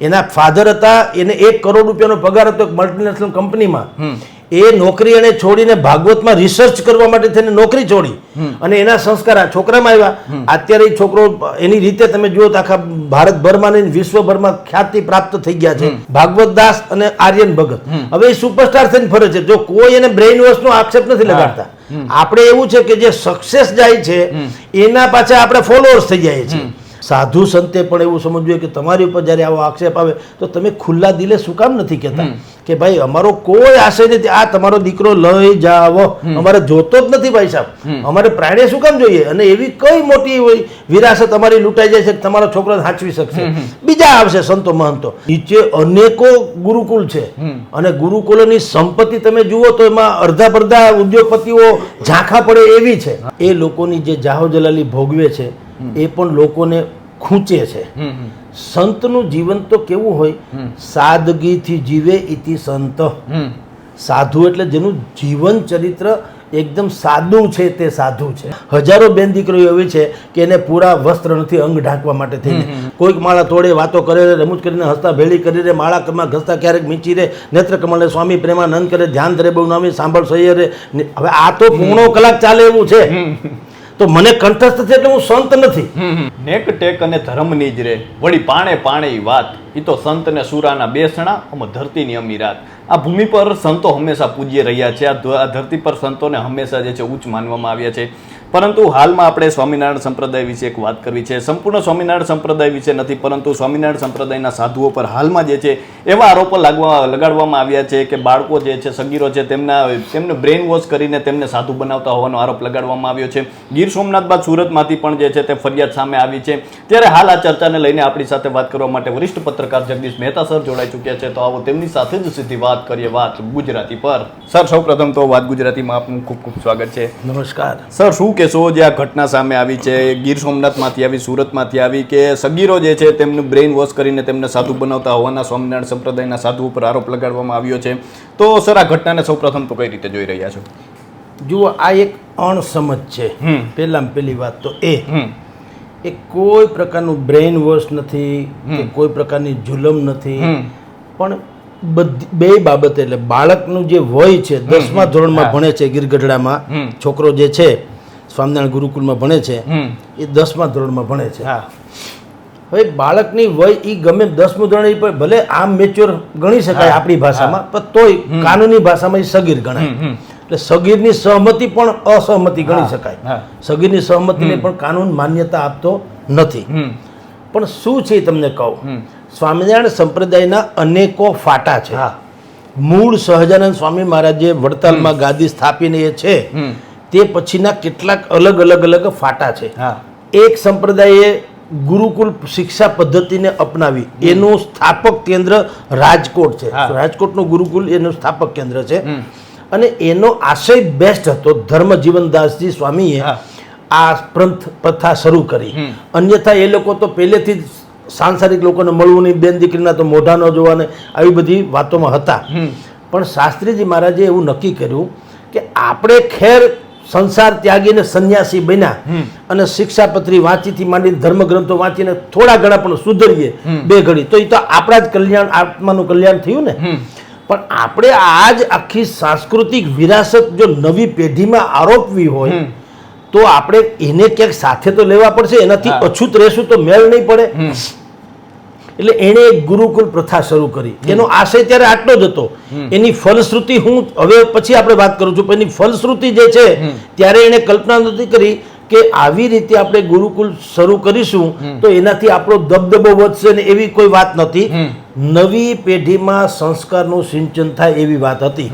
એના ફાધર હતા એને એક કરોડ રૂપિયાનો પગાર હતો મલ્ટીનેશનલ કંપનીમાં એ નોકરી એને છોડીને ભાગવતમાં રિસર્ચ કરવા માટે થઈને નોકરી છોડી. અને એના સંસ્કાર આ છોકરામાં આવ્યા. અત્યારે છોકરો એની રીતે તમે જુઓ તો આખા ભારતભરમાં ને વિશ્વભરમાં ખ્યાતિ પ્રાપ્ત થઈ ગયા છે. ભાગવત દાસ અને આર્યન ભગત. હવે એ સુપરસ્ટાર થઈને ફરે છે. જો કોઈ એને બ્રેઇન વોશનો આક્ષેપ નથી લગાડતા. આપણે એવું છે કે જે સક્સેસ જાય છે એના પાછા આપણે ફોલોઅર્સ થઈ જાય છે સાધુ સંતે પણ એવું સમજવું જોઈએ કે તમારી ઉપર જ્યારે આવો આક્ષેપ આવે તો તમે ખુલ્લા દિલે શું કામ નથી કહેતા? કે ભાઈ અમારો કોઈ આશય નથી. આ તમારો દીકરો લઈ જાવો અમારે જોતો જ નથી ભાઈ સાહેબ. અમારે પ્રાણે શું કામ જોઈએ? અને એવી કઈ મોટી હોય? વિરાસત અમારી લૂંટાઈ જાય છે કે તમારો છોકરો સાચવી શકશે? બીજા આવશે સંતો મહંતો. નીચે અનેકો ગુરુકુલ છે. અને ગુરુકુલોની સંપત્તિ તમે જુઓ તો એમાં અડધા પડધા ઉદ્યોગપતિઓ ઝાંખા પડે એવી છે. એ લોકોની જે જાહો જલાલી ભોગવે છે એ પણ લોકોને ખૂંચે છે. સંતનું જીવન તો કેવું હોય? સાદગીથી જીવે ઇતિ સંત. સાધુ એટલે જેનું જીવન ચરિત્ર એકદમ સાદું છે તે સાધુ છે. હજારો બેન દીકરીઓ એવી છે કે એને પૂરા વસ્ત્ર નથી અંગ ઢાંકવા માટે થઈને કોઈક માળા તોડે વાતો કરે રમૂજ કરીને હસતા ભેળી કરી રે માળા કમા ઘસતા ક્યારેક મીચી રે નેત્ર કમળને સ્વામી પ્રેમાનંદ કરે ધ્યાન ધરે બહુ નામી સાંભળ સહી રે. હવે આ તો પૂર્ણો કલાક ચાલે એવું છે. તો મને કંઠસ્થ છે એટલે હું સંત નથી. નેક, ટેક અને ધર્મની જ રે. વળી પાણે પાણે વાત. એ તો સંત ને સુરાના બેસણા અમે ધરતીની અમીરાત આ ભૂમિ પર સંતો હંમેશા પૂજ્ય રહ્યા છે. આ ધરતી પર સંતોને હંમેશા જે છે ઉચ્ચ માનવામાં આવ્યા છે. પરંતુ હાલમાં આપણે સ્વામિનારાયણ સંપ્રદાય વિશે એક વાત કરવી છે. સંપૂર્ણ સ્વામિનારાયણ સંપ્રદાય વિશે નથી પરંતુ સ્વામિનારાયણ સંપ્રદાયના સાધુઓ પર હાલમાં જે છે એવા આરોપો લાગવા લગાડવામાં આવ્યા છે કે બાળકો જે છે સગીરો છે તેમના તેમને બ્રેન વોશ કરીને તેમને સાધુ બનાવતા હોવાનો આરોપ લગાડવામાં આવ્યો છે. ગીર સોમનાથ બાદ સુરતમાંથી પણ જે છે તે ફરિયાદ સામે આવી છે. ત્યારે હાલ આ ચર્ચાને લઈને આપણી સાથે વાત કરવા માટે વરિષ્ઠ પત્રકાર જગદીશ મહેતા સર જોડાઈ ચૂક્યા છે. તો આવો તેમની સાથે જ સીધી વાત કરીએ વાત ગુજરાતી પર. સર સૌપ્રથમ તો વાત ગુજરાતીમાં આપનું ખૂબ ખૂબ સ્વાગત છે. નમસ્કાર. સર શું કહેશો જે આ ઘટના સામે આવી છે ગીર સોમનાથમાંથી આવી સુરતમાંથી આવી કે સગીરો જે છે તેમનું બ્રેઇન વોશ કરીને તેમને સાધુ બનાવતા હોવાના સ્વામિનારાયણ સંપ્રદાયના સાધુ ઉપર આરોપ લગાડવામાં આવ્યો છે. તો સર આ ઘટનાને સૌપ્રથમ તો કઈ રીતે જોઈ રહ્યા છો? જુઓ આ એક અણસમજ છે. પહેલાં પહેલી વાત તો એ. એ કોઈ પ્રકારનું બ્રેઇન વોશ નથી કે કોઈ પ્રકારની જુલમ નથી. પણ બધી બે બાબત એટલે બાળકનું જે વય છે દસમા ધોરણમાં ભણે છે ગીરગઢડામાં છોકરો જે છે સ્વામિનારાયણ ગુરુકુલમાં ભણે છે એ દસમા ધોરણમાં ભણે છે. હવે બાળકની વય એ ગમે દસમું ધોરણ એ ભલે આમ મેચ્યોર ગણી શકાય આપણી ભાષામાં પણ તોય કાનૂની ભાષામાં એ સગીર ગણાય. એટલે સગીરની સહમતિ પણ અસહમતિ ગણી શકાય. સગીરની સહમતિને પણ કાનૂન માન્યતા આપતો નથી. પણ શું છે તમને કહું. સ્વામિનારાયણ સંપ્રદાયના અનેકો ફાટા છે. મૂળ સહજાનંદ સ્વામી મહારાજે વડતાલમાં ગાદી સ્થાપીને એ છે. તે પછીના કેટલાક અલગ અલગ અલગ ફાટા છે. હા. એક સંપ્રદાયે ગુરુકુલ શિક્ષા પદ્ધતિને અપનાવી. એનું સ્થાપક કેન્દ્ર રાજકોટ છે. રાજકોટનું ગુરુકુલ એનું સ્થાપક કેન્દ્ર છે. અને એનો આશય બેસ્ટ હતો ધર્મ જીવનદાસજી સ્વામીએ આ પ્રંથ પ્રથા શરૂ કરી. અન્યથા એ લોકો તો પહેલેથી જ સાંસારિક લોકોને મળવું નહીં બેન દીકરીના તો મોઢા ન જોવાને આવી બધી વાતોમાં હતા. પણ શાસ્ત્રીજી મહારાજે એવું નક્કી કર્યું કે આપણે ખેર સંસાર ત્યાગીને સંન્યાસી બન્યા. અને શિક્ષાપત્રી વાંચીથી માંડીને ધર્મગ્રંથો વાંચીને થોડા ઘણા પણ સુધરીએ બે ઘડી. તો એ તો આપણા જ કલ્યાણ આત્માનું કલ્યાણ થયું ને. પણ આપણે આ જ આખી સાંસ્કૃતિક વિરાસત જો નવી પેઢીમાં આરોપવી હોય તો આપણે એને ક્યાંક સાથે તો લેવા પડશે. એનાથી અછૂત રહેશું તો મેળ નહીં પડે. એટલે એણે એક ગુરુકુલ પ્રથા શરૂ કરી. એનો આશય ત્યારે આટલો જ હતો. એની ફલશ્રુતિ હું હવે પછી આપણે વાત કરું છું પણ એની ફલશ્રુતિ જે છે ત્યારે એણે કલ્પના નથી કરી કે આવી રીતે આપણે ગુરુકુલ શરૂ કરીશું તો એનાથી આપણો દબદબો વધશે ને એવી કોઈ વાત નથી નવી પેઢીમાં સંસ્કારનું સિંચન થાય એવી વાત હતી.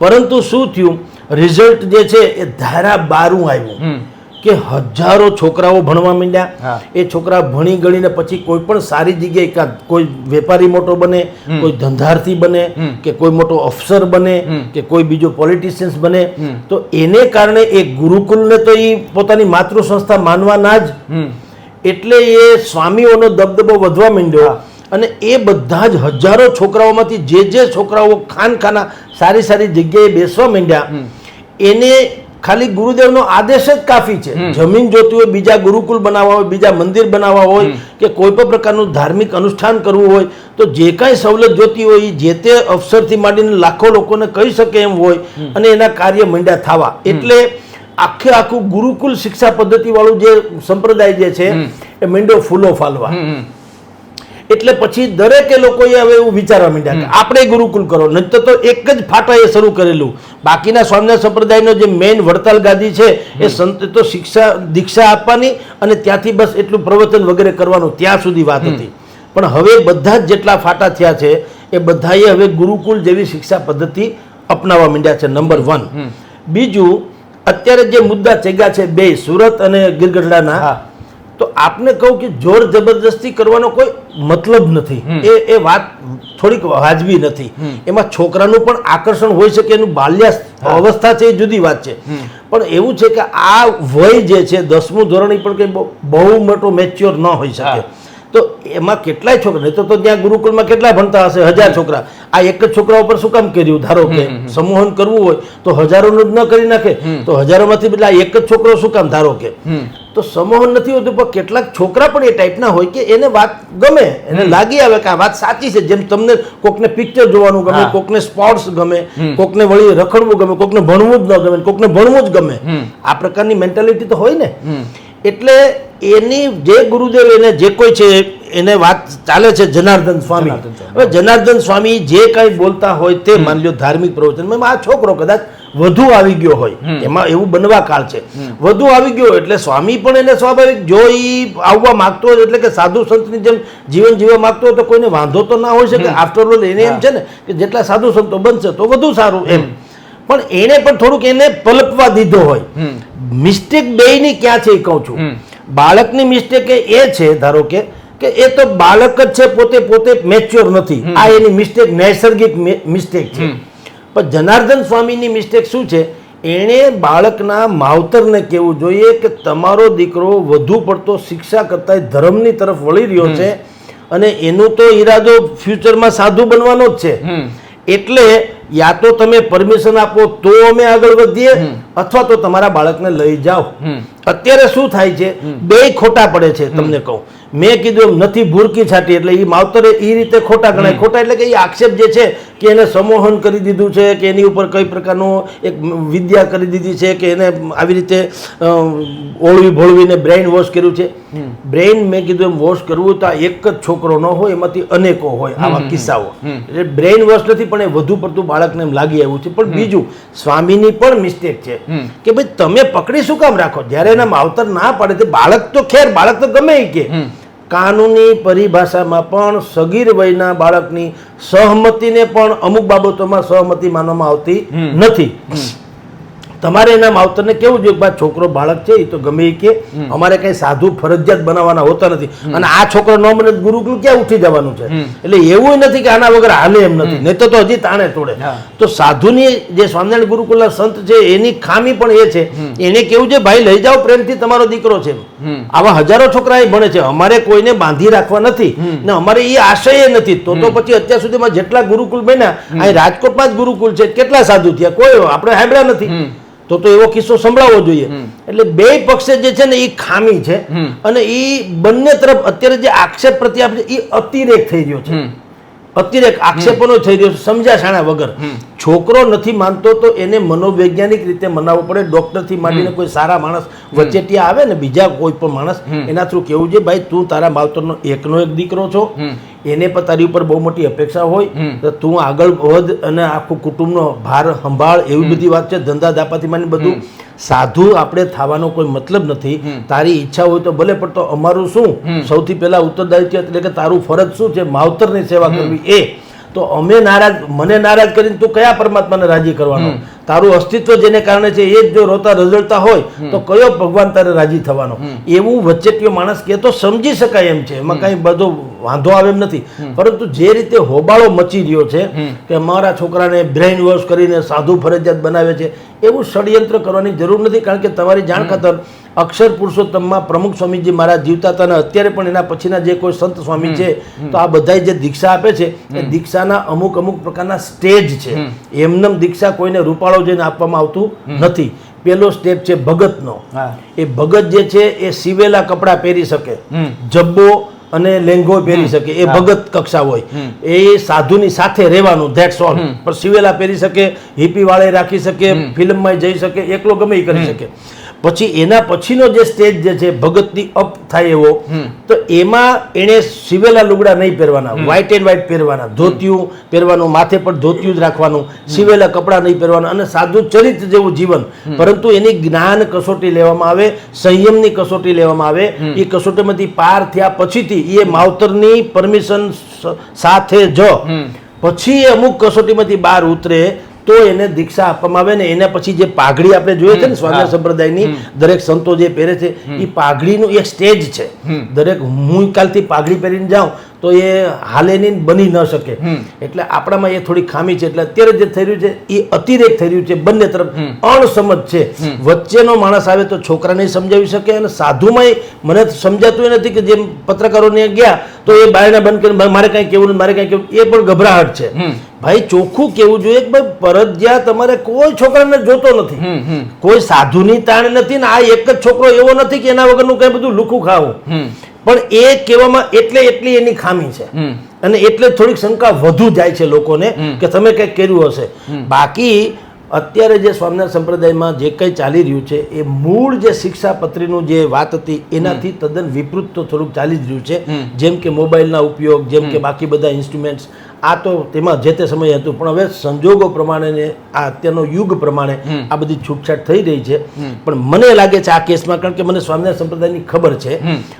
પરંતુ શું થયું? રિઝલ્ટ જે છે એ ધારા બારું આવ્યું. કે હજારો છોકરાઓ ભણવા માંડ્યા. એ છોકરા ભણી ગણીને પછી કોઈ પણ સારી જગ્યાએ કાં કોઈ વેપારી મોટો બને કોઈ ધંધાર્થી બને કે કોઈ મોટો અફસર બને કે કોઈ બીજો પોલિટિશિયન્સ બને તો એને કારણે એ ગુરુકુલને તો એ પોતાની માતૃ સંસ્થા માનવાના જ. એટલે એ સ્વામીઓનો દબદબો વધવા માંડ્યો અને એ બધા જ હજારો છોકરાઓમાંથી જે જે છોકરાઓ ખાન ખાના સારી સારી જગ્યાએ બેસવા માંડ્યા એને ખાલી ગુરુદેવનો આદેશ જ કાફી છે. જમીન જોતી હોય બીજા ગુરુકુલ બનાવવા હોય બીજા મંદિર બનાવવા હોય કે કોઈ પણ પ્રકારનું ધાર્મિક અનુષ્ઠાન કરવું હોય તો જે કાંઈ સવલત જોતી હોય એ જે તે અવસરથી માંડીને લાખો લોકોને કહી શકે એમ હોય અને એના કાર્ય મંડ્યા થવા. એટલે આખે આખું ગુરુકુલ શિક્ષા પદ્ધતિ વાળું જે સંપ્રદાય જે છે એ મંડ્યો ફૂલો ફાલવા. એટલે પછી દરેકે લોકોએ હવે એવું વિચારવા માંડ્યા કે આપણે ગુરુકુલ કરો નહીં તો એક જ ફાટાએ શરૂ કરેલું. બાકીના સ્વામિનારાયણ સંપ્રદાયનો જે મેઇન વડતાલ ગાદી છે એ સંત તો શિક્ષા દીક્ષા આપવાની અને ત્યાંથી બસ એટલું પ્રવચન વગેરે કરવાનું ત્યાં સુધી વાત હતી. પણ હવે બધા જ જેટલા ફાટા થયા છે એ બધાએ હવે ગુરુકુલ જેવી શિક્ષા પદ્ધતિ અપનાવવા માંડ્યા છે નંબર વન બીજું અત્યારે જે મુદ્દા ચેગા છે બે સુરત અને ગીરગઢડાના. તો આપને કહું કે જોર જબરદસ્તી કરવાનો કોઈ મતલબ નથી. એ એ વાત થોડીક વાજબી નથી. એમાં છોકરાનું પણ આકર્ષણ હોઈ શકે એનું બાલ્ય અવસ્થા છે એ જુદી વાત છે. પણ એવું છે કે આ વય જે છે દસમું ધોરણ એ પણ કંઈ બહુ- મોટો મેચ્યોર ન હોઈ શકે. તો એમાં કેટલાય છોકરા નહીં તો ત્યાં ગુરુકુળમાં કેટલા ભણતા હશે? હજાર છોકરા. આ એક જ છોકરા ઉપર શું કામ કર્યું? ધારો કે સમૂહન કરવું હોય તો હજારોનું જ ન કરી નાખે. તો હજારોમાંથી આ એક જ છોકરો શું કામ ધારો કે? તો સંમોહન નથી હોતું પણ કેટલાક છોકરા પણ એ ટાઈપના હોય કે એને વાત ગમે એને લાગી આવે કે આ વાત સાચી છે. જેમ તમને કોકને પિક્ચર જોવાનું ગમે. કોકને સ્પોર્ટ્સ ગમે કોકને વળી રખડવું ગમે કોકને ભણવું જ ન ગમે કોકને ભણવું જ ગમે. આ પ્રકારની મેન્ટાલિટી તો હોય ને. એટલે એની જે ગુરુદેવ એને જે કોઈ છે એને વાત ચાલે છે જનાર્દન સ્વામી. હવે જનાર્દન સ્વામી જે કાંઈ બોલતા હોય તે માની લો ધાર્મિક પ્રવચન. આ છોકરો કદાચ વધુ આવી ગયો હોય. એમાં એવું બનવા કાળ છે. વધુ આવી ગયો એટલે સ્વામી પણ એને સ્વાભાવિક જો ઈ આવવા માંગતો હોય એટલે કે સાધુ સંતની જેમ જીવન જીવવા માંગતો હોય તો કોઈને વાંધો તો ના હોય શકે. આફ્ટર ઓલ એને એમ છે ને કે જેટલા સાધુ સંતો બનશે તો વધુ સારું એમ. પણ એને પણ થોડુંક એને પલપવા દીધો હોય. મિસ્ટેક બેયની ક્યાં છે એ કહું છું. બાળકની મિસ્ટેક એ છે ધારો કે કે એ તો બાળક જ છે પોતે પોતે મેચ્યોર નથી. આ એની મિસ્ટેક નૈસર્ગિક મિસ્ટેક છે. પણ જનાર્દન સ્વામીની મિસ્ટેક શું છે? એણે બાળકના માવતરને કહેવું જોઈએ કે તમારો દીકરો વધુ પડતો શિક્ષા કરતા ધર્મની તરફ વળી રહ્યો છે અને એનું તો ઈરાદો ફ્યુચરમાં સાધુ બનવાનો જ છે. એટલે યા તો તમે પરમિશન આપો તો અમે આગળ વધીએ અથવા તો તમારા બાળકને લઈ જાઓ. અત્યારે શું થાય છે? બે ખોટા પડે છે તમને કહું. મેં કીધું એમ નથી ભૂરકી છાટી એટલે એ માવતરે એ રીતે ખોટા ગણાય. ખોટા એટલે કે એ આક્ષેપ જે છે કે એને સમોહન કરી દીધું છે કે એની ઉપર કઈ પ્રકારનું એક વિદ્યા કરી દીધી છે કે એને આવી રીતે ઓળવી ભોળવીને બ્રેઇન વોશ કર્યું છે. બ્રેઇન મેં કીધું એમ વોશ કરવું તો એક જ છોકરો ન હોય એમાંથી અનેકો હોય આવા કિસ્સાઓ. એટલે બ્રેઇન વોશ નથી પણ એ વધુ પડતું બાળકને એમ લાગી આવ્યું છે. પણ બીજું સ્વામીની પણ મિસ્ટેક છે. કે ભાઈ તમે પકડી શું કામ રાખો? જ્યારે એના માવતર ના પાડે તે બાળક તો ખેર બાળક તો ગમે કે. કાનૂની પરિભાષામાં પણ સગીર વયના બાળકની સહમતિને પણ અમુક બાબતોમાં સહમતિ માનવામાં આવતી નથી. તમારે એના માવતરને કેવું જોઈએ બા છોકરો બાળક છે એ તો ગમે એ કે અમારે કઈ સાધુ ફરજિયાત બનાવવાના હોતા નથી. અને આ છોકરો ન બને ગુરુકુળ ક્યાં ઉઠી જવાનું છે? એટલે એવું નથી કે આના વગર હાલે એમ નથી. નહીં તો તો હજી તાણે તોડે. તો સાધુની જે સ્વામિનારાયણ ગુરુકુલના સંત છે એની ખામી પણ એ છે. એને કેવું છે ભાઈ લઈ જાઓ પ્રેમથી તમારો દીકરો છે. આવા હજારો છોકરા એ ભણે છે. અમારે કોઈને બાંધી રાખવા નથી. ને અમારે એ આશય નથી. તો તો પછી અત્યાર સુધીમાં જેટલા ગુરુકુલ બન્યા અહીં રાજકોટમાં જ ગુરુકુલ છે. કેટલા સાધુ થયા? કોઈ આપણે સાંભળ્યા નથી. તો તો એવો કિસ્સો સંભળાવવો જોઈએ. એટલે બે પક્ષે જે છે ને એ ખામી છે અને એ બંને તરફ અત્યારે જે આક્ષેપ પ્રત્યાપ છે એ અતિરેક થઈ રહ્યો છે. અતિરેક આક્ષેપોનો થઈ રહ્યો છે સમજ્યા શાણા વગર છોકરો નથી માનતો તો એને મનોવૈજ્ઞાનિક રીતે મનાવવો પડે ડોક્ટરથી માંડીને કોઈ સારા માણસ વચેટિયા આવે ને બીજા કોઈ પણ માણસ એના થ્રુ કેવું છે ભાઈ તું તારા માવતરનો એકનો એક દીકરો છો. એને પણ તારી ઉપર બહુ મોટી અપેક્ષા હોય તો તું આગળ વધ અને આખું કુટુંબનો ભાર સંભાળ એવી બધી વાત છે ધંધા દાપાથી માની બધું. સાધુ આપણે થવાનો કોઈ મતલબ નથી. તારી ઈચ્છા હોય તો ભલે પણ તો અમારું શું? સૌથી પહેલા ઉત્તરદાયિત્વ એટલે કે તારું ફરજ શું છે? માવતરની સેવા કરવી એ. તો અમે નારાજ મને નારાજ કરીને તું કયા પરમાત્માને રાજી કરવાનો? તારું અસ્તિત્વ જેને કારણે છે એ જ જો રોતા રઝળતા હોય તો કયો ભગવાન તારે રાજી થવાનો? એવું વચ્ચેટીયો માણસ કે તો સમજી શકાય એમ છે. એમાં કાંઈ બધો વાંધો આવે એમ નથી. પરંતુ જે રીતે હોબાળો મચી રહ્યો છે કે અમારા છોકરાને બ્રેઇન વોશ કરીને સાધુ ફરજિયાત બનાવે છે એવું ષડયંત્ર કરવાની જરૂર નથી કારણ કે તમારી જાણ ખાતર અક્ષર પુરુષોત્તમમાં પ્રમુખ સ્વામીજી મારા જીવતા હતા અને અત્યારે પણ એના પછીના જે કોઈ સંત સ્વામી છે તો આ બધાય જે દીક્ષા આપે છે એ દીક્ષાના અમુક અમુક પ્રકારના સ્ટેજ છે. એમનેમ દીક્ષા કોઈને રૂપાળો જઈને આપવામાં આવતું નથી. પેલો સ્ટેપ છે ભગતનો. એ ભગત જે છે એ સીવેલા કપડાં પહેરી શકે. જબ્બો અને લેંગો પહેરી શકે એ ભગત કક્ષા હોય. એ સાધુની સાથે રહેવાનું ધેટ્સ ઓલ પણ સિવેલા પહેરી શકે હિપી વાળે રાખી શકે ફિલ્મમાં જઈ શકે એકલો ગમે એ કરી શકે. પછી એના પછીનો જે સ્ટેજ જે છે ભગતની અપ થાય એવો તો એમાં એણે સિવેલા લુગડા નહીં પહેરવાના વ્હાઇટ એન્ડ વ્હાઇટ પહેરવાના ધોતિયું પહેરવાનું માથે પર ધોતિયું જ રાખવાનું સિવેલા કપડાં નહીં પહેરવાના અને સાધુ ચરિત્ર જેવું જીવન. પરંતુ એની જ્ઞાન કસોટી લેવામાં આવે સંયમની કસોટી લેવામાં આવે એ કસોટીમાંથી પાર થયા પછીથી એ માવતરની પરમિશન સાથે જ. પછી અમુક કસોટીમાંથી બહાર ઉતરે તો એને દીક્ષા આપવામાં આવે ને એના પછી જે પાઘડી આપણે જોઈએ છે ને સ્વામિનારાયણ સંપ્રદાયની દરેક સંતો જે પહેરે છે એ પાઘડીનું એક સ્ટેજ છે. દરેક હું કાલથી પાઘડી પહેરીને જાઉં તો એ હાલે નહીં બની ન શકે. એટલે આપણામાં એ થોડી ખામી છે. એટલે અત્યારે જે થઈ રહ્યું છે એ અતિરેક થઈ રહ્યું છે બંને તરફ. અણસમજ છે. વચ્ચેનો માણસ આવે તો છોકરાને સમજાવી શકે અને સાધુમાં મને સમજાતું નથી કે જેમ પત્રકારોને ગયા તો એ બાયણા બંધ કરીને મારે કાંઈ કેવું મારે કાંઈ કેવું એ પણ ગભરાહટ છે. ભાઈ ચોખ્ખું કેવું જોઈએ કે ભાઈ પરજ્યા તમારે કોઈ છોકરાને જોતો નથી. કોઈ સાધુની તાણ નથી ને આ એક જ છોકરો એવો નથી કે એના વગરનું કઈ બધું લુખું ખાવું. પણ એ કહેવામાં એટલે એટલી એની ખામી છે. અને એટલે થોડીક શંકા વધુ જાય છે લોકોને કે તમે કંઈક કર્યું હશે. બાકી અત્યારે જે સ્વામિનારાયણ સંપ્રદાયમાં જે કંઈ ચાલી રહ્યું છે એ મૂળ જે શિક્ષાપત્રીનું જે વાત હતી એનાથી તદ્દન વિપરીત તો થોડુંક ચાલી જ રહ્યું છે. જેમ કે મોબાઈલના ઉપયોગ જેમ કે બાકી બધા ઇન્સ્ટ્રુમેન્ટ્સ આ તો તેમાં જે તે સમયે હતું પણ હવે સંજોગો પ્રમાણે ને આ અત્યારનો યુગ પ્રમાણે આ બધી છૂટછાટ થઈ રહી છે. પણ મને લાગે છે આ કેસમાં કારણ કે મને સ્વામિનારાયણ સંપ્રદાયની ખબર છે.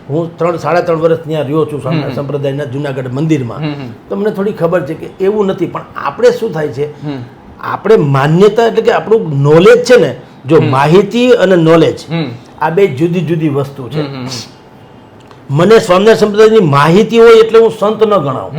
હું ત્રણ સાડા ત્રણ વર્ષ ત્યાં રહ્યો છું સ્વામિનારાયણ સંપ્રદાયના જુનાગઢ મંદિરમાં. તો મને થોડી ખબર છે કે એવું નથી પણ આપણે શું થાય છે? આપણે માન્યતા એટલે કે આપણું નોલેજ છે ને જો માહિતી અને નોલેજ આ બે જુદી જુદી વસ્તુ છે. મને સ્વામિનારાયણ સંપ્રદાયની માહિતી હોય એટલે હું સંત ન ગણાવું.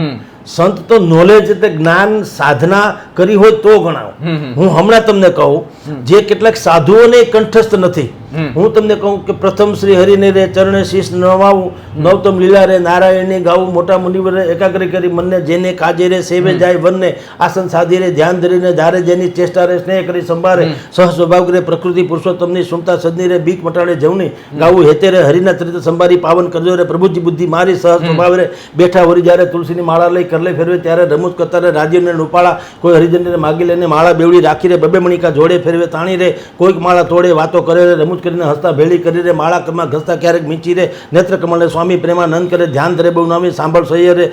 સંત તો નોલેજ એટલે જ્ઞાન સાધના કરી હોય તો ગણાવ. હું હમણાં તમને કહું જે કેટલાક સાધુઓને કંઠસ્થ નથી હું તમને કહું કે પ્રથમ શ્રી હરિને રે ચરણે શીશ નવાવું નવતમ લીલા રે નારાયણને ગાવું મોટા મુનિવરે એકાગ્રી કરી મનને જેને કાજે રે સેવે જાય વનને આસન સાધી રે ધ્યાન ધરીને ધારે જેની ચેષ્ટા રે સ્નેહ કરી સંભારે સહ સ્વભાવ રે પ્રકૃતિ પુરુષોત્તમની સુમતા સદની રે બીક મટાડે જવની ગાવું હેતે રે હરિના ચરિત્ર સંભારી પાવન કરજો રે પ્રભુજી બુદ્ધિ મારી સહ સ્વભાવ રે બેઠા વરી જ્યારે તુલસીની માળા લઈ કરલે ફેરવે ત્યારે રમૂજ કરતા રે રાજીવને રૂપાળા કોઈ હરિજનને માગી લઈને માળા બેવડી રાખી રે બબે મણિકા જોડે ફેરવે તાણી રે કોઈક માળા તોડે વાતો કરે રે રમૂજ કરીને હસતા ભેળી કરી રે માળા કમાં ઘસતા ક્યારેક મીચી રે નેત્ર કમળને સ્વામી પ્રેમાનંદ કરે ધ્યાન ધરે બહુ નામી સાંભળ સહ્ય રે.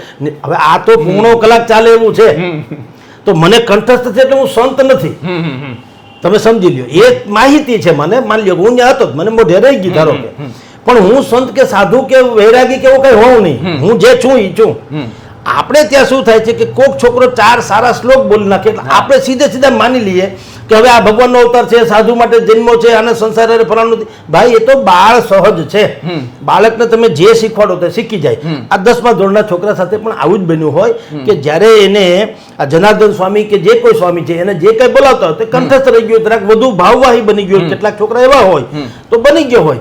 હવે આ તો પૂર્ણો કલાક ચાલે એવું છે. તો મને કંઠસ્થ છે એટલે હું સંત નથી. તમે સમજી લ્યો. એ માહિતી છે મને માની લ્યો હું ત્યાં હતો મને મોઢે રહી ગયું ધારો કે. પણ હું સંત કે સાધુ કે વૈરાગી કે એવું કઈ હોઉં નહીં. હું જે છું એ છું. આપણે ત્યાં શું થાય છે કે કોક છોકરો ચાર સારા શ્લોક બોલી નાખે એટલે આપણે સીધે સીધા માની લઈએ કે હવે આ ભગવાનનો અવતાર છે સાધુ માટે જન્મો છે અને સંસાર અરે ફલાણું ભાઈ એ તો બાળ સહજ છે. બાળકને તમે જે શીખવાડો તે શીખી જાય. આ દસમા ધોરણના છોકરા સાથે પણ આવું જ બન્યું હોય કે જ્યારે એને આ જનાર્દન સ્વામી કે જે કોઈ સ્વામી છે એને જે કંઈ બોલાવતા હોય તે કંઠસ્થ રહી ગયો જરાક વધુ ભાવવાહી બની ગયો કેટલાક છોકરા એવા હોય તો બની ગયો હોય.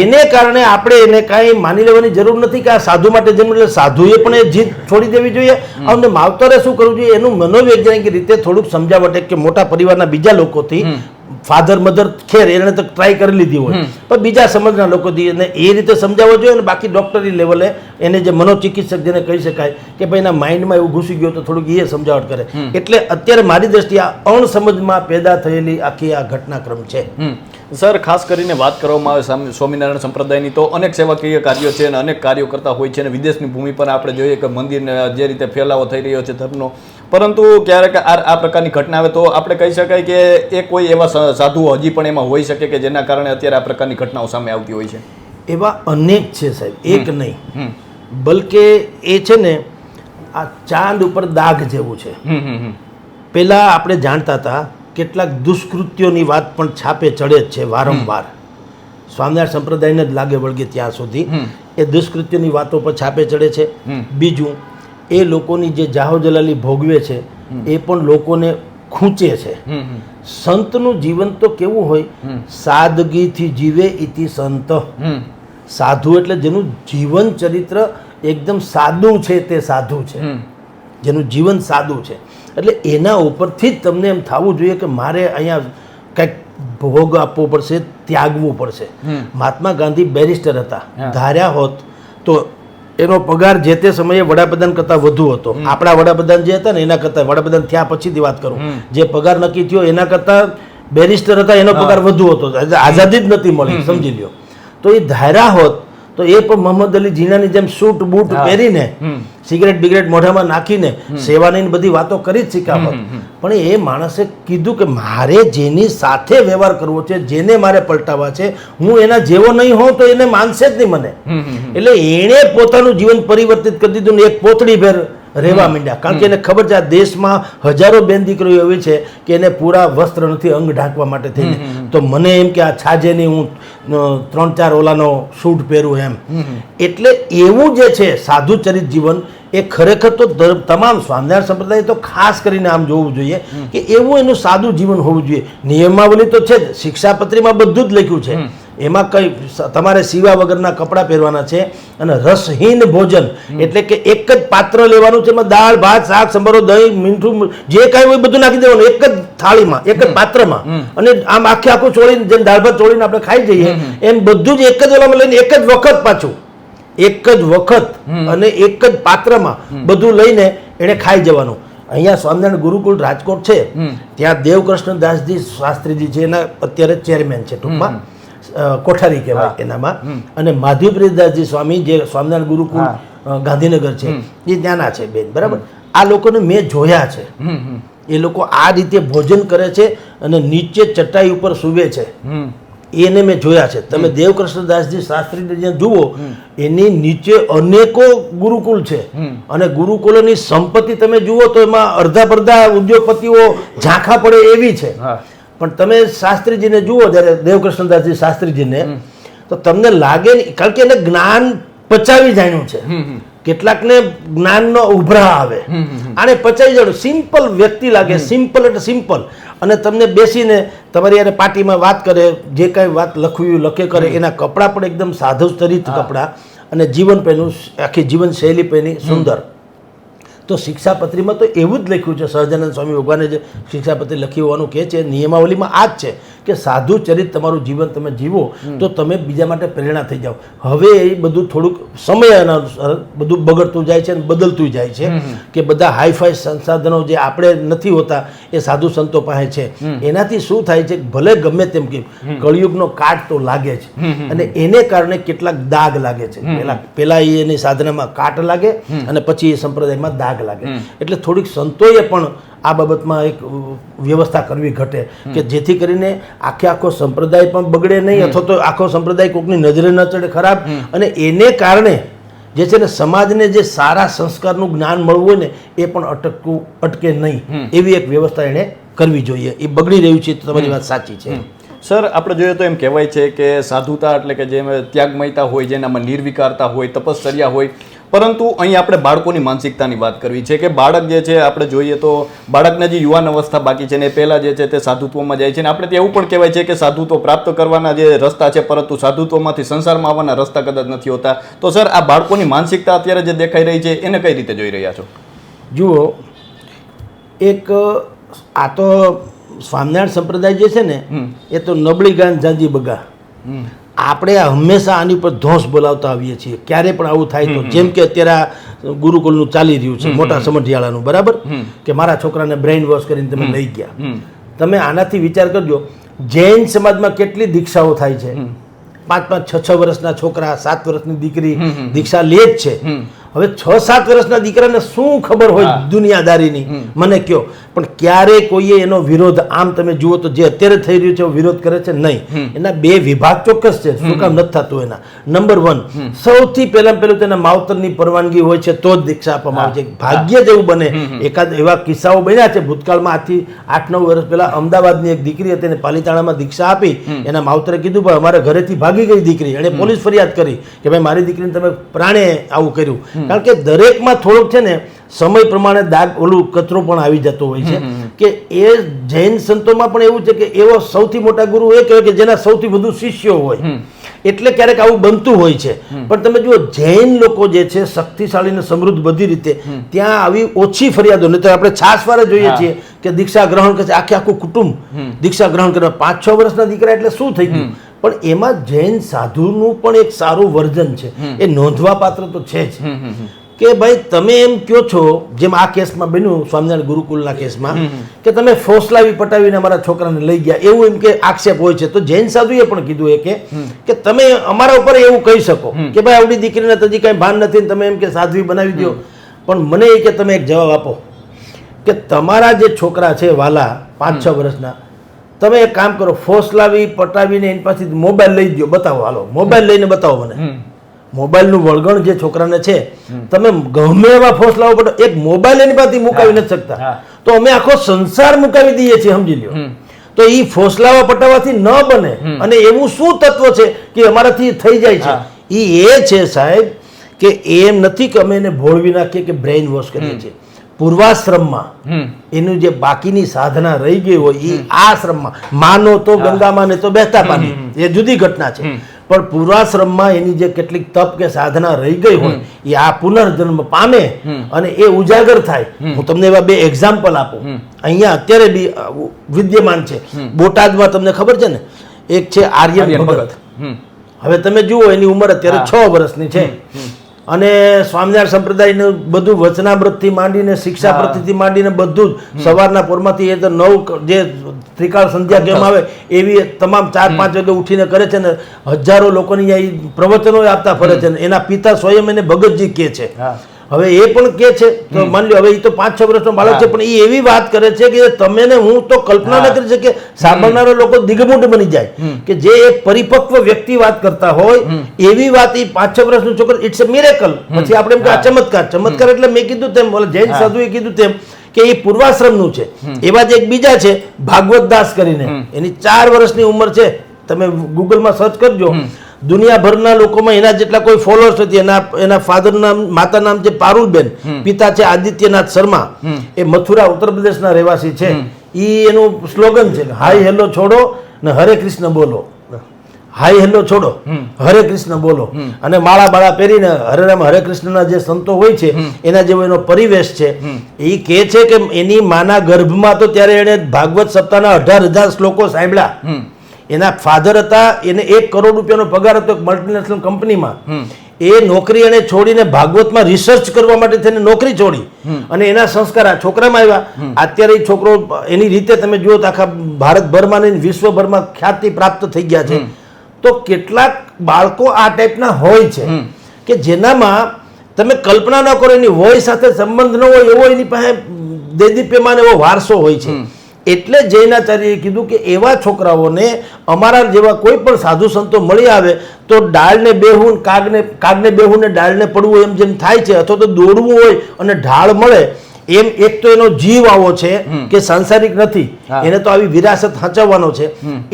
એને કારણે આપણે એને કાંઈ માની લેવાની જરૂર નથી કે આ સાધુ માટે જન્મ એટલે સાધુએ પણ એ જીત છોડી દેવી જોઈએ. અને માવતરે શું કરવું જોઈએ? એનું મનોવૈજ્ઞાનિક રીતે થોડુંક સમજાવટ કે મોટા પરિવારના બીજા લોકોથી ફાધર મધર ખેર એને તો ટ્રાય કરી લીધી હોય. પણ બીજા સમજના લોકોથી એને એ રીતે સમજાવવો જોઈએ અને બાકી ડોક્ટરી લેવલે એને જે મનોચિકિત્સક જેને કહી શકાય કે ભાઈ એના માઇન્ડમાં એવું ઘૂસી ગયું તો થોડુંક એ સમજાવટ કરે. એટલે અત્યારે મારી દ્રષ્ટિએ આ અણસમજમાં પેદા થયેલી આખી આ ઘટનાક્રમ છે. સર ખાસ કરીને વાત કરવામાં આવે સ્વામી- સ્વામિનારાયણ સંપ્રદાયની તો અનેક સેવાકીય કાર્યો છે અને અનેક કાર્યો કરતા હોય છે અને વિદેશની ભૂમિ પર આપણે જોઈએ કે મંદિરને જે રીતે ફેલાવો થઈ રહ્યો છે ધર્મનો પરંતુ ક્યારેક આ આ પ્રકારની ઘટના આવે તો આપણે કહી શકાય કે એ કોઈ એવા સાધુ સાધુઓ હજી પણ એમાં હોઈ શકે કે જેના કારણે અત્યારે આ પ્રકારની ઘટનાઓ સામે આવતી હોય છે એવા અનેક છે સાહેબ એક નહીં. બલકે એ છે ને આ ચાંદ ઉપર દાગ જેવું છે. પહેલાં આપણે જાણતા હતા કેટલાક દુષ્કૃત્યોની વાત પણ છાપે ચડે જ છે વારંવાર. સ્વામિનારાયણ સંપ્રદાયને જ લાગે વળગે ત્યાં સુધી. એ દુષ્કૃત્યોની વાતો પર છાપે ચડે છે. બીજું એ લોકોની જે જાહો જલાલી ભોગવે છે એ પણ લોકોને ખૂંચે છે. સંતનું જીવન તો કેવું હોય? સાદગીથી જીવે ઇતિ સંત. સાધુ એટલે જેનું જીવન ચરિત્ર એકદમ સાદું છે તે સાધુ છે. જેનું જીવન સાદું છે. એટલે એના ઉપરથી જ તમને એમ થવું જોઈએ કે મારે અહીંયા કંઈક ભોગ આપવો પડશે ત્યાગવું પડશે. મહાત્મા ગાંધી બેરિસ્ટર હતા. ધાર્યા હોત તો એનો પગાર જે તે સમયે વડાપ્રધાન કરતાં વધુ હતો. આપણા વડાપ્રધાન જે હતા ને એના કરતાં વડાપ્રધાન થયા પછીથી વાત કરું. જે પગાર નક્કી થયો એના કરતાં બેરિસ્ટર હતા એનો પગાર વધુ હતો. આઝાદી જ નથી મળી સમજી લ્યો. તો એ ધાર્યા હોત તો એ પણ મોહમ્મદ અલી જીનાની જેમ સૂટ બૂટ પહેરીને સિગરેટ બિગરેટ મોઢામાં નાખીને સેવાની બધી વાતો કરી જ શીખાવત પણ એ માણસે કીધું કે મારે જેની સાથે વ્યવહાર કરવો છે જેને મારે પલટાવવા છે હું એના જેવો નહીં હોઉં તો એને માનશે જ નહીં મને. એટલે એણે પોતાનું જીવન પરિવર્તિત કરી દીધું ને એક પોતળી ભેર રહેવા માંડ્યા. કારણ કે એને ખબર છે આ દેશમાં હજારો બેન દીકરીઓ એવી છે કે એને પૂરા વસ્ત્ર નથી અંગ ઢાંકવા માટે થઈને. તો મને એમ કે આ છાજેની હું ત્રણ ચાર ઓલાનો સૂટ પહેરું એમ. એટલે એવું જે છે સાધુ ચરિત જીવન એ ખરેખર તો તમામ સ્વામિનારાયણ સંપ્રદાય તો ખાસ કરીને આમ જોવું જોઈએ કે એવું એનું સાદું જીવન હોવું જોઈએ. નિયમાવલી તો છે જ. શિક્ષાપત્રીમાં બધું જ લખ્યું છે. એમાં કઈ તમારે સીવા વગરના કપડાં પહેરવાના છે અને રસહીન ભોજન. એટલે કે એક જ પાત્ર લેવાનું છે એમાં દાળ ભાત શાક સંભારો દહીં મીઠું જે કાંઈ હોય બધું નાખી દેવાનું. એક જ થાળીમાં એક જ પાત્રમાં. અને આમ આખે આખું ચોળીને જેમ દાળ ભાત ચોળીને આપણે ખાઈ જઈએ એમ બધું જ એક જ ઓલામાં લઈને એક જ વખત પાછું. એક જ વખત અને એક જ પાત્રમાં બધું લઈને એણે ખાઈ જવાનું. અહીંયા સ્વામિનારાયણ ગુરુકુળ રાજકોટ છે. ત્યાં દેવકૃષ્ણ દાસજી શાસ્ત્રીજી છે એના અત્યારે ચેરમેન છે ટૂંકમાં. કોઠારી કહેવાય એનામાં. અને માધવપ્રિયદાસજી સ્વામી જે સ્વામિનારાયણ ગુરુકુળ ગાંધીનગર છે એ ત્યાંના છે બેન બરાબર? આ લોકોને મેં જોયા છે. એ લોકો આ રીતે ભોજન કરે છે અને નીચે ચટાઈ ઉપર સૂવે છે. એને મેં જોયા છે. તમે દેવકૃષ્ણદાસજી શાસ્ત્રીને જ્યાં જુઓ એની નીચે અનેકો ગુરુકુળ છે. અને ગુરુકુલોની સંપત્તિ તમે જુઓ તો એમાં અડધા પડધા ઉદ્યોગપતિઓ ઝાંખા પડે એવી છે. પણ તમે શાસ્ત્રીજીને જુઓ જ્યારે દેવકૃષ્ણદાસજી શાસ્ત્રીજીને તો તમને લાગે નહીં કારણ કે એને જ્ઞાન પચાવી જાણ્યું છે. કેટલાકને જ્ઞાનનો ઉભરા આવે. આને પચાવી જાણ્યું. સિમ્પલ વ્યક્તિ લાગે સિમ્પલ એટલે સિમ્પલ. અને તમને બેસીને તમારી યારે પાર્ટીમાં વાત કરે જે કાંઈ વાત લખવી લખે કરે એના કપડાં પણ એકદમ સાધુ સ્તરિત કપડાં અને જીવન પેનું આખી જીવન શૈલી પેની સુંદર. તો શિક્ષાપત્રીમાં તો એવું જ લખ્યું છે, સહજાનંદ સ્વામી ભગવાને જે શિક્ષાપત્રી લખી હોવાનું કહે છે, નિયમાવલીમાં આ જ છે. કે સાધુ ચરિત તમારું જીવન તમે જીવો તો તમે બીજા માટે પ્રેરણા થઈ જાઓ. હવે એ બધું થોડુંક સમય અનુસાર બધું બગડતું જાય છે અને બદલતું જાય છે કે બધા હાઈફાઈ સંસાધનો જે આપણે નથી હોતા એ સાધુ સંતો પાસે છે. એનાથી શું થાય છે? ભલે ગમે તેમ કે કળિયુગનો કાટ તો લાગે જ. અને એને કારણે કેટલાક દાગ લાગે છે. પેલા પેલા એની સાધનામાં કાટ લાગે અને પછી એ સંપ્રદાયમાં દાગ લાગે. એટલે થોડીક સંતોએ પણ આ બાબતમાં એક વ્યવસ્થા કરવી ઘટે કે જેથી કરીને આખે આખો સંપ્રદાય પણ બગડે નહીં અથવા તો આખો સંપ્રદાય કોકની નજરે ન ચડે ખરાબ? અને એને કારણે જે છે ને સમાજને જે સારા સંસ્કારનું જ્ઞાન મળવું હોય ને એ પણ અટકવું અટકે નહીં. એવી એક વ્યવસ્થા એણે કરવી જોઈએ. એ બગડી રહ્યું છે તો તમારી વાત સાચી છે. સર આપણે જોઈએ તો એમ કહેવાય છે કે સાધુતા એટલે કે જે ત્યાગમયતા હોય જેનામાં નિર્વિકારતા હોય તપશ્ચર્યા હોય પરંતુ અહીં આપણે બાળકોની માનસિકતાની વાત કરવી છે કે બાળક જે છે આપણે જોઈએ તો બાળકને જે યુવાન અવસ્થા બાકી છે ને એ પહેલા જે છે તે સાધુત્વમાં જાય છે ને આપણે એવું પણ કહેવાય છે કે સાધુત્વ પ્રાપ્ત કરવાના જે રસ્તા છે પરંતુ સાધુત્વમાંથી સંસારમાં આવવાના રસ્તા કદાચ નથી હોતા. તો સર આ બાળકોની માનસિકતા અત્યારે જે દેખાઈ રહી છે એને કઈ રીતે જોઈ રહ્યા છો? જુઓ એક આ તો સ્વામિનારાયણ સંપ્રદાય જે છે ને એ તો નબળી ગાન જાંજી બગા. આપણે હંમેશા આની ઉપર ધોંસ બોલાવતા આવીએ છીએ. ક્યારે પણ આવું થાય તો જેમ કે અત્યારે ગુરુકુલનું ચાલી રહ્યું છે મોટા સમઢિયાળાનું બરાબર? કે મારા છોકરાને બ્રેઇન વોશ કરીને તમે લઈ ગયા. તમે આનાથી વિચાર કરજો જૈન સમાજમાં કેટલી દીક્ષાઓ થાય છે? પાંચ પાંચ છ છ વર્ષના છોકરા સાત વર્ષની દીકરી દીક્ષા લે જ છે. હવે છ સાત વર્ષના દીકરાને શું ખબર હોય દુનિયાદારીની? મને કયો. પણ ક્યારે કોઈએ એનો વિરોધ આમ તમે જુઓ તો જે અત્યારે થઈ રહ્યું છે વિરોધ કરે છે? નહીં. એના બે વિભાગ ચોક્કસ છે. શું કામ નથી થતું એના. નંબર વન સૌથી પહેલા પહેલું તેના માવતરની પરવાનગી હોય છે તો જ દીક્ષા આપવામાં આવે છે. ભાગ્ય જેવું બને. એકાદ એવા કિસ્સાઓ બન્યા છે ભૂતકાળમાં આથી આઠ નવ વર્ષ પહેલા અમદાવાદની એક દીકરી હતી એને પાલીતાણામાં દીક્ષા આપી. એના માવતરે કીધું ભાઈ અમારા ઘરેથી ભાગી ગઈ દીકરી. એણે પોલીસ ફરિયાદ કરી કે ભાઈ મારી દીકરીને તમે પ્રાણે આવું કર્યું. કારણ કે દરેકમાં થોડુંક છે ને સમય પ્રમાણે દાગ ઓલું કચરો પણ આવી જતો હોય છે. કે એ જૈન સંતોમાં પણ એવું છે કે એવો સૌથી મોટા ગુરુ એ કહેવાય કે જેના સૌથી વધુ શિષ્યો હોય. એટલે ક્યારેક આવું બનતું હોય છે. પણ તમે જુઓ જૈન લોકો જે છે શક્તિશાળી અને સમૃદ્ધ બધી રીતે ત્યાં આવી ઓછી ફરિયાદો. નહીં તો આપણે છાસવારે જોઈએ છીએ કે દીક્ષા ગ્રહણ કરશે. આખે આખું કુટુંબ દીક્ષા ગ્રહણ કરે. પાંચ છ વર્ષના દીકરા એટલે શું થઈ ગયું? પણ એમાં જૈન સાધુનું પણ એક સારું વર્જન છે. એ નોંધવા પાત્ર તો છે જ. કે ભાઈ તમે એમ કયો છો જેમ આ કેસમાં બન્યું સ્વામિનારાયણ ગુરુકુલના કેસમાં કે તમે ફોસલાવી પટાવીને અમારા છોકરાને લઈ ગયા એવું એમ કે આક્ષેપ હોય છે. તો જૈન સાધુએ પણ કીધું એ કે કે તમે અમારા ઉપર એવું કહી શકો કે ભાઈ આવડી દીકરીને તજી કાંઈ ભાન નથી ને તમે એમ કે સાધ્વી બનાવી દો પણ મને એ કે તમે એક જવાબ આપો. કે તમારા જે છોકરા છે વાલા પાંચ છ વર્ષના તમે એક કામ કરો ફોસલાવી પટાવીને એની પાસેથી મોબાઈલ લઈ દો બતાવો હાલો મોબાઈલ લઈને બતાવો મને. મોબાઈલનું વળગણ જે છોકરાને છે તમે ગમે એવા ફોર્સ લાવો પડે એક મોબાઈલ એની પાસે મુકાવી નથી શકતા. તો અમે આખો સંસાર મુકાવી દઈએ છીએ સમજી લ્યો. તો એ ફોસલાવા પટાવાથી ન બને. અને એવું શું તત્વ છે કે અમારાથી થઈ જાય છે? એ એ છે સાહેબ કે એમ નથી કે અમે એને ભોળવી નાખીએ કે બ્રેઇન વોશ કરીએ છીએ. પૂર્વાશ્રમમાં એનું જે બાકીની સાધના રહી ગઈ હોય એ આશ્રમમાં. માનો તો ગંગામાં ને તો બેતા પાણી એ જુદી ઘટના છે. પણ પૂર્વાશ્રમમાં એની જે કેટલીક તપ કે સાધના રહી ગઈ હોય એ આ પુનર્જન્મ પામે અને એ ઉજાગર થાય. હું તમને એવા બે એક્ઝામ્પલ આપું. અહીંયા અત્યારે બી વિદ્યમાન છે. બોટાદમાં તમને ખબર છે ને? એક છે આર્યન ભગત. હવે તમે જુઓ એની ઉંમર અત્યારે છ વર્ષની છે. અને સ્વામિનારાયણ સંપ્રદાયનું બધું વચનામૃતથી માંડીને શિક્ષા પ્રતિથી માંડીને બધું જ સવારના પોરમાંથી એ તો નવ જે ત્રિકાળ સંધ્યા કેમ આવે એવી તમામ ચાર પાંચ વાગે ઉઠીને કરે છે ને હજારો લોકોની પ્રવચનો આપતા ફરે છે ને. એના પિતા સ્વયં એને ભગતજી કહે છે. હવે એ પણ કે છે માની લો હવે એ તો પાંચ છ વર્ષનો બાળક છે પણ એ એવી વાત કરે છે કે તમે ને હું તો કલ્પના ન કરી શકીએ સાંભળનારો લોકો દિગમૂઢ બની જાય કે જે એક પરિપક્વ વ્યક્તિ વાત કરતા હોય એવી વાત એ પાંચ છ વર્ષનો છોકરો ઇટ્સ અ મિરેકલ પછી આપણે એમ કે આ ચમત્કાર ચમત્કાર એટલે મેં કીધું તેમ બોલે જૈન સાધુએ કીધું તેમ કે એ પૂર્વાશ્રમનું છે. એવા જ એક બીજા છે ભાગવત દાસ કરીને. એની ચાર વર્ષની ઉંમર છે. તમે ગૂગલમાં સર્ચ કરજો. દુનિયાભરના લોકોમાં એના જેટલા કોઈ ફોલોઅર્સ નથી એના એના ફાધર નામ માતા નામ છે પારુલબેન પિતા છે આદિત્યનાથ શર્મા એ મથુરા ઉત્તર પ્રદેશના રહેવાસી છે. એ એનું સ્લોગન છે હાય હેલો છોડો ને હરે કૃષ્ણ બોલો. હાય હેલો છોડો. હરે કૃષ્ણ બોલો. અને માળા બાળા પહેરીને હરે રામ હરે કૃષ્ણના જે સંતો હોય છે એના જેવો એનો પરિવેશ છે. એ કહે છે કે એની માના ગર્ભમાં તો ત્યારે એણે ભાગવત સપ્તાહના અઢાર હજાર શ્લોકો સાંભળ્યા. એના ફાધર હતા એને એક કરોડ રૂપિયાનો પગાર હતો એક મલ્ટીનેશનલ કંપનીમાં એ નોકરી એને છોડીને ભાગવતમાં રિસર્ચ કરવા માટે થઈને નોકરી છોડી. અને એના સંસ્કાર આ છોકરામાં આવ્યા. અત્યારે છોકરો એની રીતે તમે જુઓ તો આખા ભારતભરમાં ને વિશ્વભરમાં ખ્યાતિ પ્રાપ્ત થઈ ગયા છે. તો કેટલાક બાળકો આ ટાઈપના હોય છે કે જેનામાં તમે કલ્પના ન કરો એની વય સાથે સંબંધ ન હોય એવો એની પાસે દેદીપ્યમાન એવો વારસો હોય છે. એટલે જૈનાચાર્યએ કીધું કે એવા છોકરાઓને અમારા જેવા કોઈ પણ સાધુ સંતો મળી આવે તો ડાળને બેહું કાગને કાગને બેહું ને ડાળને પડવું એમ જેમ થાય છે અથવા તો દોડવું હોય અને ઢાળ મળે એમ એક તો એનો જીવ આવો છે કે સાંસારિક નથી. એને તો આવી વિરાસત હાચવવાનો છે.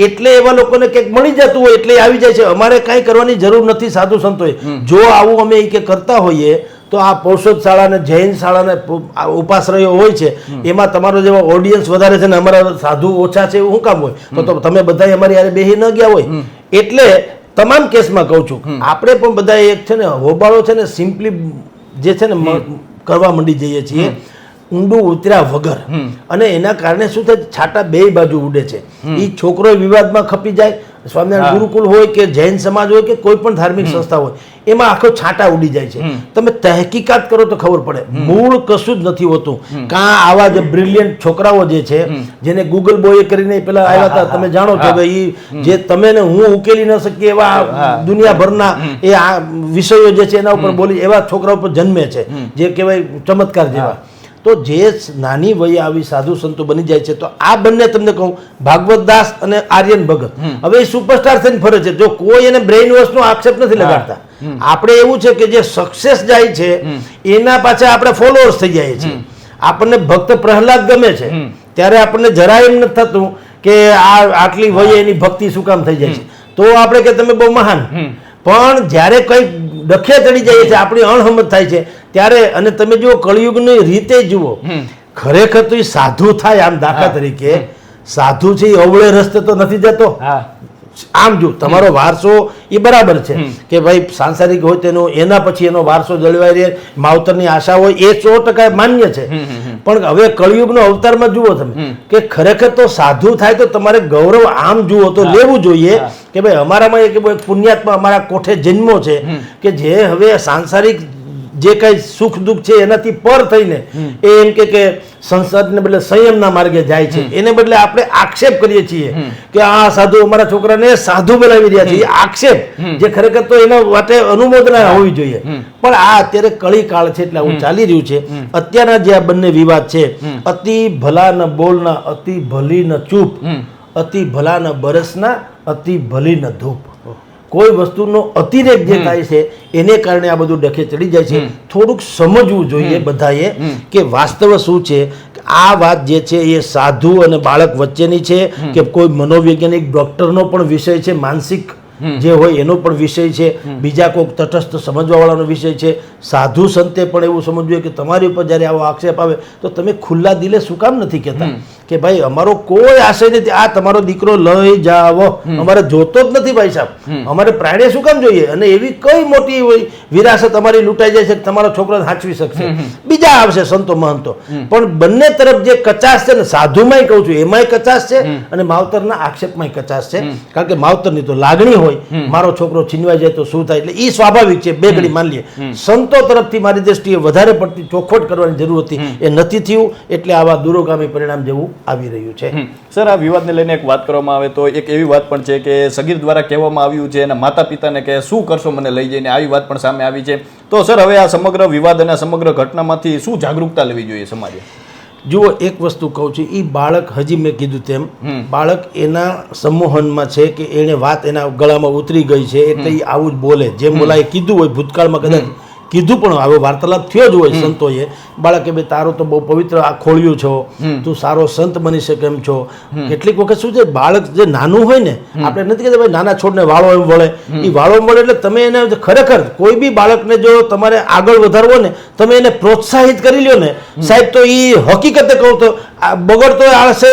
એટલે એવા લોકોને કંઈક મળી જતું હોય એટલે આવી જાય છે. અમારે કાંઈ કરવાની જરૂર નથી સાધુ સંતોએ. જો આવું અમે કે કરતા હોઈએ તો આ પૌષદ શાળાને જૈન શાળાને ઉપાશ્રયો હોય છે એમાં તમારો જેવા ઓડિયન્સ વધારે છે ને અમારા સાધુ ઓછા છે એવું શું કામ હોય? તો તો તમે બધા અમારી યારે બેહી ન ગયા હોય. એટલે તમામ કેસમાં કહું છું આપણે પણ બધા એક છે ને હોબાળો છે ને સિમ્પલી જે છે ને કરવા માંડી જઈએ છીએ. ઊંડું ઉતર્યા વગર. અને એના કારણે શું થાય? છાટા બે બાજુ ઉડે છે. એ છોકરો વિવાદમાં ખપી જાય સ્વામિનારાયણ ગુરુકુલ હોય કે જૈન સમાજ હોય કે કોઈ પણ ધાર્મિક સંસ્થા હોય એમાં આખો છાંટા ઉડી જાય છે. તમે તહેકીકાત કરો તો ખબર પડે. મૂળ કશું જ નથી હોતું. કાં આવા જે બ્રિલિયન્ટ છોકરાઓ જે છે જેને ગૂગલ બોય કરીને પેલા આવ્યા હતા તમે જાણો છો કે ઈ જે તમે ને હું ઉકેલી ન શકીએ એવા દુનિયાભરના એ આ વિષયો જે છે એના ઉપર બોલી એવા છોકરાઓ પર જન્મે છે. જે કહેવાય ચમત્કાર જેવા. તો જે નાની વયે આવી સાધુ સંતો બની જાય છે તો આ બંને તમને કહું ભાગવત દાસ અને આર્યન ભગત. હવે એ સુપરસ્ટાર થઈને ફરે છે. જો કોઈ એને બ્રેઇન વોશ નો આક્ષેપ નથી લગાડતા. આપણે એવું છે કે જે સક્સેસ જાય છે એના પાછા આપણે ફોલોઅર્સ થઈ જાય છે આપણને ભક્ત પ્રહલાદ ગમે છે. ત્યારે આપણને જરાય એમ નથી થતું કે આ આટલી વયે એની ભક્તિ શું કામ થઈ જાય છે. તો આપણે કે તમે બહુ મહાન. પણ જ્યારે કંઈ ડખે ચડી જાય છે આપણી અણહમત થાય છે. ત્યારે અને તમે જુઓ કળિયુગની રીતે જુઓ. ખરેખર તો એ સાધુ થાય આમ દાખલા તરીકે. સાધુ છે એ અવળે રસ્તે તો નથી જતો. આમ જો તમારો વારસો એ બરાબર છે કે ભાઈ સાંસારિક હોય તેનો એના પછી એનો વારસો જળવાઈ રહે માવતરની આશા હોય એ સો ટકા માન્ય છે. પણ હવે કળિયુગનો અવતારમાં જુઓ તમે કે ખરેખર તો સાધુ થાય તો તમારે ગૌરવ આમ જુઓ તો લેવું જોઈએ કે ભાઈ અમારામાં એક પુણ્યાત્મા અમારા કોઠે જન્મો છે કે જે હવે સાંસારિક જે કઈ સુખ દુઃખ છે એનાથી પર થઈને એ એમ કે કે સંસદને બદલે સંયમના માર્ગે જાય છે. એને બદલે આપણે આક્ષેપ કરીએ છીએ કે આ સાધુ અમારા છોકરાને સાધુ બનાવી રહ્યા છે. એ આક્ષેપ જે ખરેખર તો એના માટે અનુમોદના હોવી જોઈએ. પણ આ અત્યારે કળી કાળ છે એટલે આવું ચાલી રહ્યું છે. અત્યારના જે આ બંને વિવાદ છે અતિ ભલા ન બોલના અતિ ભલી ન ચૂપ અતિ ભલા ન બરસના અતિ ભલી ન ધૂપ. કોઈ વસ્તુનો અતિરેક જે થાય છે એને કારણે આ બધું ડખે ચડી જાય છે. થોડુંક સમજવું જોઈએ બધાએ કે વાસ્તવ શું છે? આ વાત જે છે એ સાધુ અને બાળક વચ્ચેની છે કે કોઈ મનોવૈજ્ઞાનિક ડોક્ટરનો પણ વિષય છે માનસિક જે હોય એનો પણ વિષય છે. બીજા કોઈક તટસ્થ સમજવા વાળાનો વિષય છે. સાધુ સંતે પણ એવું સમજવું કે તમારી ઉપર જ્યારે આવો આક્ષેપ આવે તો તમે ખુલ્લા દિલે શું કામ નથી કહેતા? કે ભાઈ અમારો કોઈ આશય નથી. આ તમારો દીકરો લઈ જાવ અમારે જોતો જ નથી ભાઈ સાહેબ. અમારે પ્રાણી શું કામ જોઈએ? અને એવી કઈ મોટી વિરાસત અમારી લૂંટાઈ જાય છે કે તમારો છોકરો સાચવી શકશે? બીજા આવશે સંતો મહંતો. પણ બંને તરફ જે કચાશ છે ને સાધુમાંય કહું છું એમાંય કચાશ છે અને માવતરના આક્ષેપમાંય કચાશ છે. કારણ કે માવતરની તો લાગણી હોય. મારો છોકરો છીનવાઈ જાય તો શું થાય? એટલે એ સ્વાભાવિક છે બે ઘડી માની લઈએ સંતો તરફથી મારી દ્રષ્ટિએ વધારે પડતી ચોખવટ કરવાની જરૂર હતી. એ નથી થયું એટલે આવા દુરોગામી પરિણામ જેવું આવી રહ્યું છે. સર આ વિવાદને લઈને એક વાત કરવામાં આવે તો એક એવી વાત પણ છે કે સગીર દ્વારા કહેવામાં આવ્યું છે એના માતા પિતાને કે શું કરશો મને લઈ જઈને આવી વાત પણ સામે આવી છે. તો સર હવે આ સમગ્ર વિવાદ અને સમગ્ર ઘટનામાંથી શું જાગૃતતા લેવી જોઈએ સમાજે? જુઓ એક વસ્તુ કહું છું. એ બાળક હજી મેં કીધું તેમ બાળક એના સંમોહનમાં છે કે એને વાત એના ગળામાં ઉતરી ગઈ છે એટલે એ આવું જ બોલે. જેમ બોલા કીધું હોય ભૂતકાળમાં કદાચ કીધું પણ આવો વાર્તાલાપ થયો જ હોય સંતોએ. બાળકે બે તારો તો બહુ પવિત્ર આ ખોળ્યું છો. તું સારો સંત બની શકે એમ છો. કેટલીક વખત શું છે બાળક જે નાનું હોય ને આપણે નથી કહેતા ભાઈ નાના છોડને વાળો એમ વળે. એ વાળો મળે એટલે તમે એને ખરેખર કોઈ બી બાળકને જો તમારે આગળ વધારવો ને તમે એને પ્રોત્સાહિત કરી લ્યો ને સાહેબ તો એ હકીકતે કહું તો બગડતો આળશે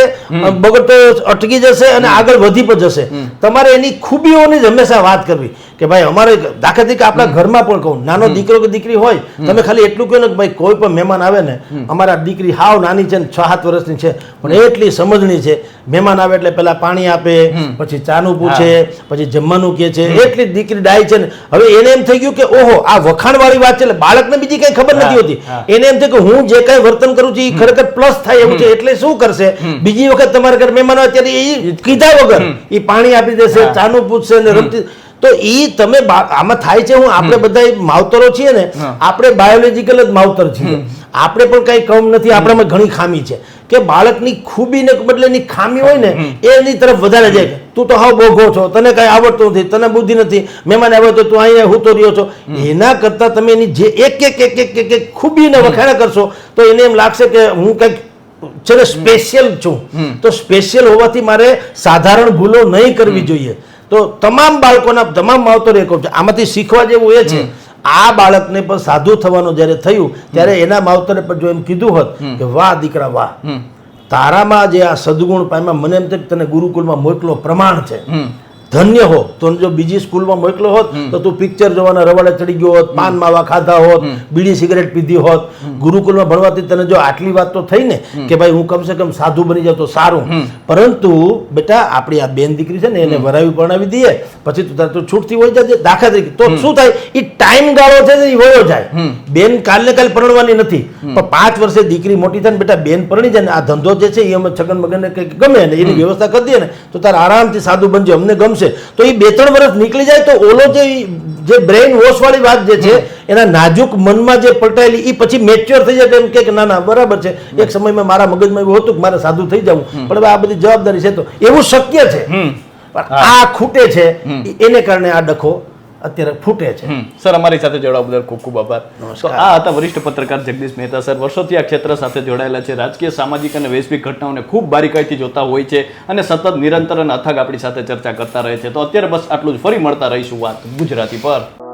બગડતો અટકી જશે અને આગળ વધી પણ જશે. તમારે એની ખૂબીઓની જ હંમેશા વાત કરવી. કે ભાઈ અમારે દાખલા તરીકે આપણા ઘરમાં પણ કહું નાનો દીકરો કે દીકરી હોય તમે ખાલી એટલું કહો ને કે ભાઈ કોઈ પણ મહેમાન આવે ને અમારા દીકરી હાવ નાની છે ને છ સાત વર્ષની છે પણ એટલી સમજણી છે. મહેમાન આવે એટલે પેલા પાણી આપે પછી ચાનું પૂછે પછી જમવાનું કહે છે. એટલી દીકરી ડાય છે ને. હવે એને એમ થઈ ગયું કે ઓહો આ વખાણ વાળી વાત છે એટલે બાળકને બીજી કઈ ખબર નથી હોતી. એને એમ થાય કે હું જે કઈ વર્તન કરું છું એ ખરેખર પ્લસ થાય એવું છે એટલે શું કરશે? બીજી વખત તમારા ઘર મહેમાન આવે ત્યારે એ કીધા વગર એ પાણી આપી દેશે ચાનું પૂછશે ને રમતી તો એ તમે આમાં થાય છે હું આપણે બધા માવતરો છીએ ને આપણે બાયોલોજીકલ જ માવતર છીએ. આપણે પણ કઈ કમ નથી આપણામાં ઘણી ખામી છે. કે બાળકની ખૂબીને બદલે એની ખામી હોય ને એની તરફ વધારે જાય. તું તો હાવ બોઘો છો તને કઈ આવડતું નથી તને બુદ્ધિ નથી મહેમાન આવે તો તું અહીંયા હું તો રહ્યો છો. એના કરતા તમે એની જે એક એક એક એક એક ખૂબીને વખાણા કરશો તો એને એમ લાગશે કે હું કંઈક છે ને સ્પેશિયલ છું. તો સ્પેશિયલ હોવાથી મારે સાધારણ ભૂલો નહીં કરવી જોઈએ. તો તમામ બાળકોના તમામ માવતર એક છે. આમાંથી શીખવા જેવું એ છે. આ બાળકને પણ સાધુ થવાનું જ્યારે થયું ત્યારે એના માવતરે પણ જો એમ કીધું હોત કે વાહ દીકરા વાહ. તારામાં જે આ સદગુણ પામ્યા મને એમ થાય કે તને ગુરુકુળમાં મોકલો પ્રમાણ છે. ધન્ય હો. તો જો બીજી સ્કૂલમાં મોકલો હોત તો તું પિક્ચર જોવાના રવાડે ચડી ગયો હોત પાન માવા ખાધા હોત બીડી સિગરેટ પીધી હોત. ગુરુકુલમાં ભણવાથી તને જો આટલી વાત તો થઈ ને કે ભાઈ હું કમસે કમ સાધુ બની જાઉં તો સારું. પરંતુ બેટા આપણી આ બેન દીકરી છે ને એને વરાવી પરણાવી દઈએ. પછી તું તારે તું છૂટથી હોય જાય દાખલા તરીકે. તો શું થાય? એ ટાઈમ ગાળો છે એ વયો જાય. બેન કાલને કાલ પરણવાની નથી. પણ પાંચ વર્ષે દીકરી મોટી થાય ને બેટા બેન પરણી જાય ને આ ધંધો જે છે એ અમે છગન મગનને કંઈક ગમે ને એની વ્યવસ્થા કરી દઈએ ને તો તારે આરામથી સાધુ બનજે. અમને ગમશે તો એ બે ત્રણ વર્ષ નીકળી જાય તો ઓલો જે જે બ્રેઇન વોશ વાળી વાત જે છે એના નાજુક મનમાં જે પલટાયેલી એ પછી મેચ્યોર થઈ જાય એમ કે ના ના બરાબર છે. એક સમયમાં મારા મગજમાં એવું હતું કે મારે સાધુ થઈ જવું. પણ આ બધી જવાબદારી છે તો. એવું શક્ય છે. પણ આ ખૂટે છે. એને કારણે આ ડખો અત્યારે ફૂટે છે. સર અમારી સાથે જોડાવા બદલ ખૂબ ખૂબ આભાર. તો આ હતા વરિષ્ઠ પત્રકાર જગદીશ મહેતા સર. વર્ષોથી આ ક્ષેત્ર સાથે જોડાયેલા છે. રાજકીય સામાજિક અને વૈશ્વિક ઘટનાઓને ખૂબ બારીકાઈથી જોતા હોય છે અને સતત નિરંતર અને અથાગ આપણી સાથે ચર્ચા કરતા રહે છે. તો અત્યારે બસ આટલું જ. ફરી મળતા રહીશું વાત ગુજરાતી પર.